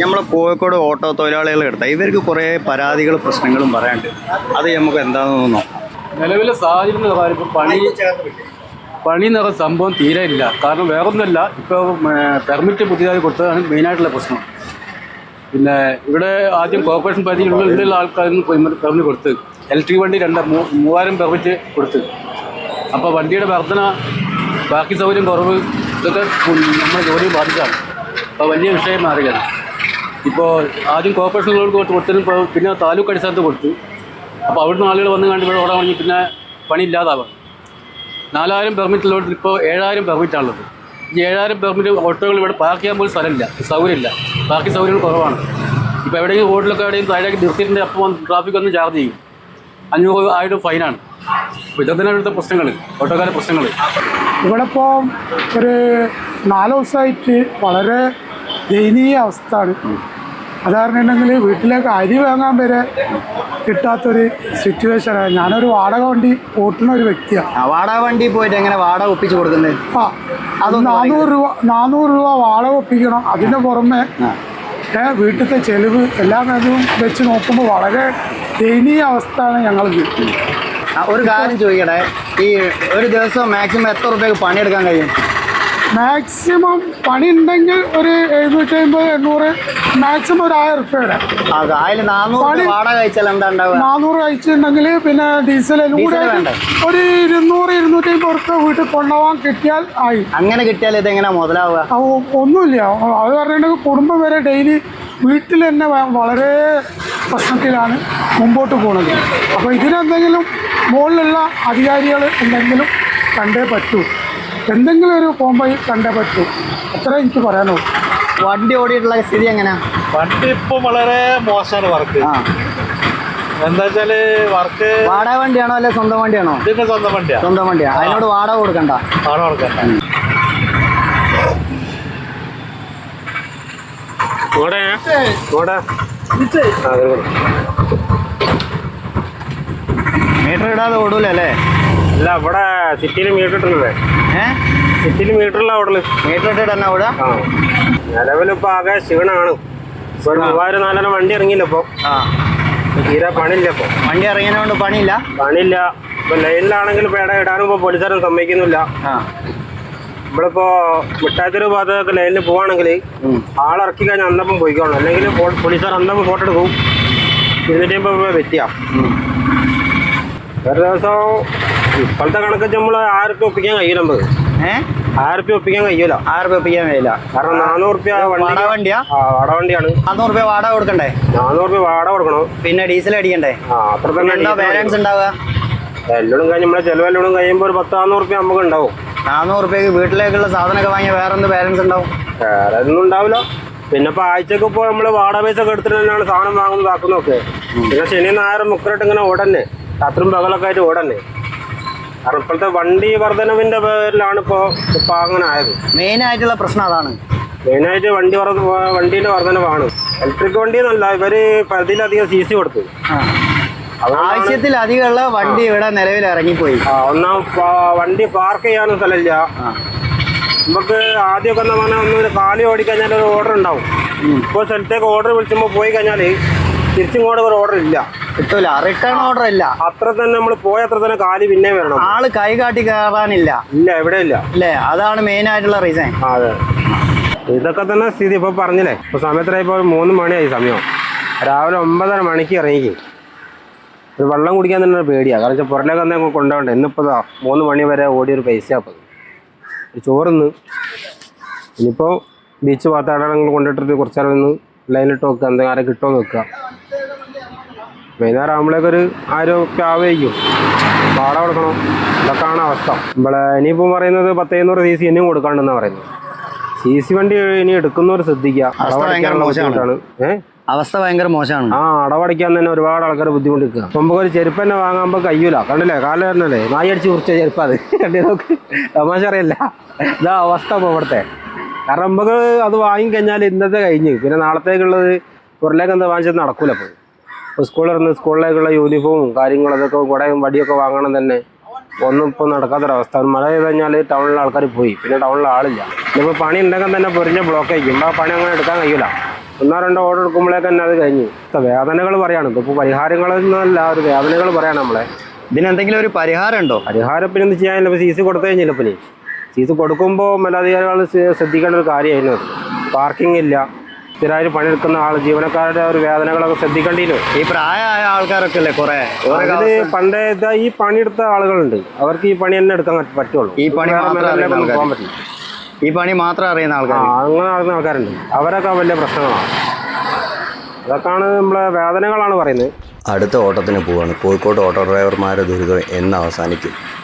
നമ്മളെ കോഴിക്കോട് ഓട്ടോ തൊഴിലാളികളെ എടുത്താൽ ഇവർക്ക് കുറേ പരാതികളും പ്രശ്നങ്ങളും പറയാണ്ട് അത് നമുക്ക് എന്താണെന്ന് നോക്കാം. നിലവിലെ സാഹചര്യം പണി പണി എന്ന സംഭവം തീരെ ഇല്ല. കാരണം വേറൊന്നുമല്ല ഇപ്പോൾ പെർമിറ്റ് പുതിയതായി കൊടുത്തതാണ് മെയിനായിട്ടുള്ള പ്രശ്നം. പിന്നെ ഇവിടെ ആദ്യം കോർപ്പറേഷൻ പരിധിയിലുള്ള ആൾക്കാരും പെർമിറ്റ് കൊടുത്ത്. ഇലക്ട്രിക് വണ്ടി രണ്ട് മൂവായിരം പെർമിറ്റ് കൊടുത്ത്. അപ്പോൾ വണ്ടിയുടെ വർധന ബാക്കി സൗകര്യം കുറവ് ഇതൊക്കെ നമ്മുടെ ജോലി ബാധിച്ചാണ് അപ്പോൾ വലിയ വിഷയം മാറുകയാണ്. ഇപ്പോൾ ആദ്യം കോർപ്പറേഷനുകൾക്ക് കൊടുത്തതിന് ഇപ്പോൾ പിന്നെ താലൂക്ക് അടിസ്ഥാനത്ത് കൊടുത്തു. അപ്പോൾ അവിടുന്ന് ആളുകൾ വന്ന് കണ്ട് ഇവിടെ ഓടാൻ തുടങ്ങി പിന്നെ പണി ഇല്ലാതാവാം നാലായിരം പെർമിറ്റിലോട്ട് ഇപ്പോൾ ഏഴായിരം പെർമിറ്റാണുള്ളത് ഈ ഏഴായിരം പെർമിറ്റ് ഓട്ടോകൾ ഇവിടെ പാർക്ക് ചെയ്യാൻ പോലും സ്ഥലമില്ല സൗകര്യമില്ല. ബാക്കി സൗകര്യങ്ങൾ കുറവാണ്. ഇപ്പോൾ എവിടെയെങ്കിലും റോഡിലൊക്കെ എവിടെയും താഴേക്ക് നിർത്തിയിട്ടുണ്ടെങ്കിൽ അപ്പം ട്രാഫിക് ഒന്ന് ചാർജ് ചെയ്യും. അഞ്ഞൂറ് ആയിരം ഫൈനാണ് അപ്പോൾ ഇതൊക്കെ ഇവിടുത്തെ പ്രശ്നങ്ങൾ ഓട്ടോക്കാരുടെ പ്രശ്നങ്ങൾ. ഇവിടെ ഇപ്പോൾ ഒരു നാല് ദിവസമായിട്ട് വളരെ ദയനീയ അവസ്ഥയാണ്. അതാരണുണ്ടെങ്കിൽ വീട്ടിലേക്ക് അരി വാങ്ങാൻ വരെ കിട്ടാത്തൊരു സിറ്റുവേഷനാണ് ഞാനൊരു വാടക വണ്ടി ഓട്ടുന്ന ഒരു വ്യക്തിയാണ് വാടക വണ്ടി പോയിട്ട് എങ്ങനെ വാടക ഒപ്പിച്ച് കൊടുക്കുന്നത് ആ അത് നാനൂറ് രൂപ നാനൂറ് രൂപ വാടക ഒപ്പിക്കണം. അതിന് പുറമെ വീട്ടിലത്തെ ചെലവ് എല്ലാം കാര്യവും വെച്ച് നോക്കുമ്പോൾ വളരെ ദയനീയ അവസ്ഥയാണ് ഞങ്ങൾക്ക് ആ, ഒരു കാര്യം ചോദിക്കട്ടെ? ഈ ഒരു ദിവസം മാക്സിമം എത്ര റുപ്യക്ക് പണിയെടുക്കാൻ കഴിയും? മാക്സിമം പണി ഉണ്ടെങ്കിൽ ഒരു എഴുന്നൂറ്റി അമ്പത് എണ്ണൂറ് മാക്സിമം ഒരു ആയിരം റുപ്യയുടെ നാനൂറ് കഴിച്ചിട്ടുണ്ടെങ്കിൽ പിന്നെ ഡീസൽ കൂടെ? ഒരു ഇരുന്നൂറ് ഇരുന്നൂറ്റി അമ്പത് റുപ്യ വീട്ടിൽ കൊണ്ടുപോകാൻ കിട്ടിയാൽ ആയി. അങ്ങനെ കിട്ടിയാൽ ഇതെങ്ങനെ മുതലാവുക? ഒന്നുമില്ല. അത് പറഞ്ഞിട്ടുണ്ടെങ്കിൽ കുടുംബം വരെ ഡെയിലി വീട്ടിൽ തന്നെ വളരെ പ്രശ്നത്തിലാണ് മുമ്പോട്ട് പോകുന്നത് അപ്പോൾ ഇതിനെന്തെങ്കിലും മുകളിലുള്ള അധികാരികൾ എന്തെങ്കിലും കണ്ടേ പറ്റൂ. എന്തെങ്കിലും ഒരു കോമ്പൈ കണ്ടേ പറ്റൂ. അത്ര എനിക്ക് പറയാനുള്ളൂ. വണ്ടി ഓടിയിട്ടുള്ള സ്ഥിതി എങ്ങനെയാ വണ്ടി ഇപ്പൊ വളരെ മോശമാണ് വർക്ക്. ആ. എന്താ വെച്ചാൽ വർക്ക് വാടക വണ്ടിയാണോ അല്ലെ സ്വന്തം വണ്ടിയാണോ? ഇതിന്റെ സ്വന്തം വണ്ടിയാ. സ്വന്തം വണ്ടിയാ. അതിനോട് വാടക കൊടുക്കണ്ട. വാടക കൊടുക്കണ്ട. കൂടെ? കൂടെ? മീറ്റർ ഇടാതെ ഓടൂല അല്ലേ ഇവിടെ സിറ്റിയിൽ മീറ്റർ ഇട്ടില്ലേ ഏ? സിറ്റിയിൽ മീറ്റർ ഉള്ള അവിടെ മീറ്റർ ഇട്ടിടന്നെ അവിടെ? നിലവിലിപ്പോ ആകെ ക്ഷീണമാണ് ഇപ്പൊ മൂവായിരം നാലായിരം വണ്ടി ഇറങ്ങിയില്ല ഇപ്പൊ? ആ. ഇപ്പൊ തീരെ പണിയില്ല ഇപ്പൊ. വണ്ടി ഇറങ്ങിയതുകൊണ്ട് പണിയില്ല? പണിയില്ല. ഇപ്പൊ ലൈനിലാണെങ്കിൽ പേട ഇടാനും ഇപ്പൊ പോലീസുകാരും സമ്മതിക്കുന്നില്ല. ആ. നമ്മളിപ്പോ മിഠായിത്തൊരു ഭാഗത്തൊക്കെ ലൈനിൽ പോവാണെങ്കിൽ ആളിറക്കി കഴിഞ്ഞാൽ അന്തപ്പം പോയിക്കോണം അല്ലെങ്കിൽ പോലീസുകാർ അന്തപ്പം ഫോട്ടോ എടുക്കും. ഇരുന്നൂറ്റി അമ്പത് രൂപ വ്യത്യാ ഒരു ദിവസം ഇപ്പോഴത്തെ കണക്ക് നമ്മൾ ആയിരം റുപ്യ ഒപ്പിക്കാൻ കഴിയില്ല നമുക്ക് ഏഹ് ആയിരം റുപ്യ ഒപ്പിക്കാൻ കഴിയൂല. ആറ് രൂപ ഒപ്പിക്കാൻ കഴിയില്ല. കാരണം നാനൂറ് റുപ്യ വണ്ടി വണ്ടിയാ? ആ വാടക വണ്ടിയാണ്. നാനൂറ് രൂപ വാടക കൊടുക്കണ്ടേ? നാനൂറ് റുപ്യ വാടക കൊടുക്കണം. പിന്നെ ഡീസൽ അടിക്കണ്ടേ? അത്ര തന്നെ ബാലൻസ് ഉണ്ടാവുക? എല്ലോടും കഴിഞ്ഞ് നമ്മളെ ചെലവെല്ലോടും കഴിയുമ്പോൾ ഒരു പത്ത് നാനൂറ് റുപ്യ നമുക്ക് ഉണ്ടാവും. നാനൂറ് റുപ്യക്ക് വീട്ടിലേക്കുള്ള സാധനമൊക്കെ വാങ്ങിയ വേറെ എന്ത് ബാലൻസ് ഉണ്ടാവും? വേറെ ഒന്നും ഉണ്ടാവില്ല. പിന്നെ ഇപ്പൊ ആഴ്ചക്ക് ഇപ്പൊ നമ്മൾ വാടക പൈസ ഒക്കെ എടുത്തിട്ട് തന്നെയാണ് സാധനം വാങ്ങുന്നതാക്കുന്നൊക്കെ പിന്നെ ശനി ഞായറും മുക്കറായിട്ട് ഇങ്ങനെ ഓടന്നെ. രാത്രിയും പകലൊക്കെ ആയിട്ട് ഓടന്നെ. കാരണം ഇപ്പോഴത്തെ വണ്ടി വർധനവിന്റെ പേരിലാണ് ഇപ്പോൾ ഇപ്പൊ അങ്ങനെ ആയത്. മെയിൻ ആയിട്ടുള്ള പ്രശ്നം അതാണ്. മെയിനായിട്ട് വണ്ടി വണ്ടിയുടെ വർധനവാണ്. ഇലക്ട്രിക് വണ്ടി എന്നല്ല ഇവർ പരിധിയിലധികം സി സി കൊടുത്തു. ആവശ്യത്തിലധികമുള്ള വണ്ടി ഇവിടെ നിലവിൽ ഇറങ്ങിപ്പോയി. ഒന്നാം വണ്ടി പാർക്ക് ചെയ്യാനും സ്ഥലമില്ല. നമുക്ക് ആദ്യമൊക്കെ എന്ന് പറഞ്ഞാൽ ഒന്ന് കാലി ഓടിക്കഴിഞ്ഞാൽ ഒരു ഓർഡർ ഉണ്ടാവും. ഇപ്പോൾ സ്ഥലത്തേക്ക് ഓർഡർ വിളിച്ചുമ്പോൾ പോയി കഴിഞ്ഞാൽ തിരിച്ചിങ്ങോട്ട് ഒരു ഓർഡർ ഇല്ല. കിട്ടൂല. റിട്ടേൺ ഓർഡർ ഇല്ല. അത്ര തന്നെ നമ്മൾ പോയ അത്ര തന്നെ കാലി പിന്നെ വരണം. ആൾ കൈ കാട്ടി കയറാനില്ല ഇല്ല എവിടെ ഇല്ല. അല്ലേ അതാണ് മെയിൻ ആയിട്ടുള്ള റീസൺ അതെ. ഇതൊക്കെ തന്നെ സ്ഥിതി ഇപ്പൊ പറഞ്ഞില്ലേ? ഇപ്പൊ സമയത്തിനായി ഇപ്പോൾ മൂന്ന് മണിയായി സമയം. രാവിലെ ഒമ്പതര മണിക്ക് ഇറങ്ങി. ഒരു വെള്ളം കുടിക്കാൻ തന്നെ ഒരു പേടിയാണ് കാരണം വെച്ചാൽ പുറത്തേക്ക് തന്നെ കൊണ്ടുപോകണ്ടേ ഇന്നിപ്പോൾ മൂന്ന് മണി വരെ ഓടിയൊരു പൈസ അപ്പോൾ ഒരു ചോറിന്ന്. ഇനിയിപ്പോൾ ബീച്ച് ഭാഗത്താടങ്ങൾ കൊണ്ടിട്ടിട്ട് കുറച്ചേരം ഒന്ന് ലൈനിട്ട് നോക്കുക എന്തെങ്കിലും ആരെ കിട്ടുമോ നോക്കുക. വൈകുന്നേരം ആകുമ്പോഴേക്കൊരു ആയിരം ഉറുപ്പ്യ ആവേക്കും വാടക കൊടുക്കണം. ഇതൊക്കെയാണ് അവസ്ഥ. നമ്മളെ ഇനിയിപ്പോൾ പറയുന്നത് പത്ത് എഴുന്നൂറ് സി സി ഇനിയും കൊടുക്കാണ്ടെന്നാണ് പറയുന്നത്. സി സി വണ്ടി ഇനി എടുക്കുന്നവർ ശ്രദ്ധിക്കുക. അവസ്ഥ ഭയങ്കര മോശമാണ്. ബുദ്ധിമുട്ടാണ് ഏഹ് അവസ്ഥ ഭയങ്കര മോശമാണ്. ആ അടവടയ്ക്കാൻ തന്നെ ഒരുപാട് ആൾക്കാർ ബുദ്ധിമുട്ടിക്കുക. നമുക്ക് ഒരു ചെരുപ്പ് തന്നെ വാങ്ങാൻ കഴിയൂല. കണ്ടില്ലേ? കാലം തന്നെയല്ലേ നായി അടിച്ച് കുറിച്ച ചെരുപ്പ് അത്. കണ്ടേ നോക്ക് തമാശ അറിയില്ല ഇതാ അവസ്ഥ ഇപ്പൊ ഇവിടുത്തെ. കാരണം നമുക്ക് അത് വാങ്ങിക്കഴിഞ്ഞാൽ ഇന്നത്തെ കഴിഞ്ഞ്. പിന്നെ നാളത്തേക്കുള്ളത് പുറലേക്ക് എന്താ വാങ്ങിച്ചത് നടക്കൂല അപ്പോൾ ഇപ്പോൾ സ്കൂളിൽ ഇറന്ന് സ്കൂളിലേക്കുള്ള യൂണിഫോമും കാര്യങ്ങളും അതൊക്കെ കുടയും വടിയൊക്കെ വാങ്ങണം തന്നെ. ഒന്നും ഇപ്പോൾ നടക്കാത്തൊരവസ്ഥ. മഴ ചെയ്ത് കഴിഞ്ഞാൽ ടൗണിലെ ആൾക്കാർ പോയി. പിന്നെ ടൗണിൽ ആളില്ല. ഇപ്പോൾ പണി ഉണ്ടെങ്കിൽ തന്നെ പൊരിഞ്ഞ ബ്ലോക്ക് ആയിരിക്കും. ആ പണി അങ്ങനെ എടുക്കാൻ കഴിയില്ല. ഒന്നോ രണ്ടോ ഓർഡർ എടുക്കുമ്പോഴേക്ക് തന്നെ അത് കഴിഞ്ഞു. ഇപ്പൊ വേദനകൾ പറയാണ്. ഇപ്പോൾ പരിഹാരങ്ങളൊന്നുമല്ല ഒരു വേദനകൾ പറയാണ് നമ്മളെ. ഇതിനെന്തെങ്കിലും ഒരു പരിഹാരം ഉണ്ടോ? പരിഹാരം പിന്നെ എന്ത് ചെയ്യാനില്ല. ഇപ്പോൾ സീസ് കൊടുത്തു കഴിഞ്ഞില്ല പിന്നെ സീസ് കൊടുക്കുമ്പോൾ മേലധികാരികൾ ശ്രദ്ധിക്കേണ്ട ഒരു കാര്യമായിരുന്നു അത്. പാർക്കിംഗ് ഇല്ല. സ്ഥിരമായിട്ട് പണിയെടുക്കുന്ന ആൾ ജീവനക്കാരുടെ ഒരു വേദനകളൊക്കെ ശ്രദ്ധിക്കേണ്ടിയിരുന്നു ഈ പ്രായമായ ആൾക്കാരൊക്കെ അല്ലേ കുറെ പണ്ടേ ഈ പണിയെടുത്ത ആളുകളുണ്ട്. അവർക്ക് ഈ പണി തന്നെ എടുക്കാൻ പറ്റ- പറ്റുള്ളൂ. ഈ പണി പോകാൻ പറ്റില്ല. ഈ പണി മാത്രം അറിയുന്ന ആൾക്കാർ അങ്ങനെ അറിയുന്ന ആൾക്കാരുണ്ട്. അവരൊക്കെ വലിയ പ്രശ്നങ്ങളാണ്. അതൊക്കെയാണ് നമ്മളെ വേദനകളാണ് പറയുന്നത്. അടുത്ത ഓട്ടത്തിന് പോവാണ്. കോഴിക്കോട് ഓട്ടോ ഡ്രൈവർമാരുടെ ദുരിതം എന്ന് അവസാനിക്കും.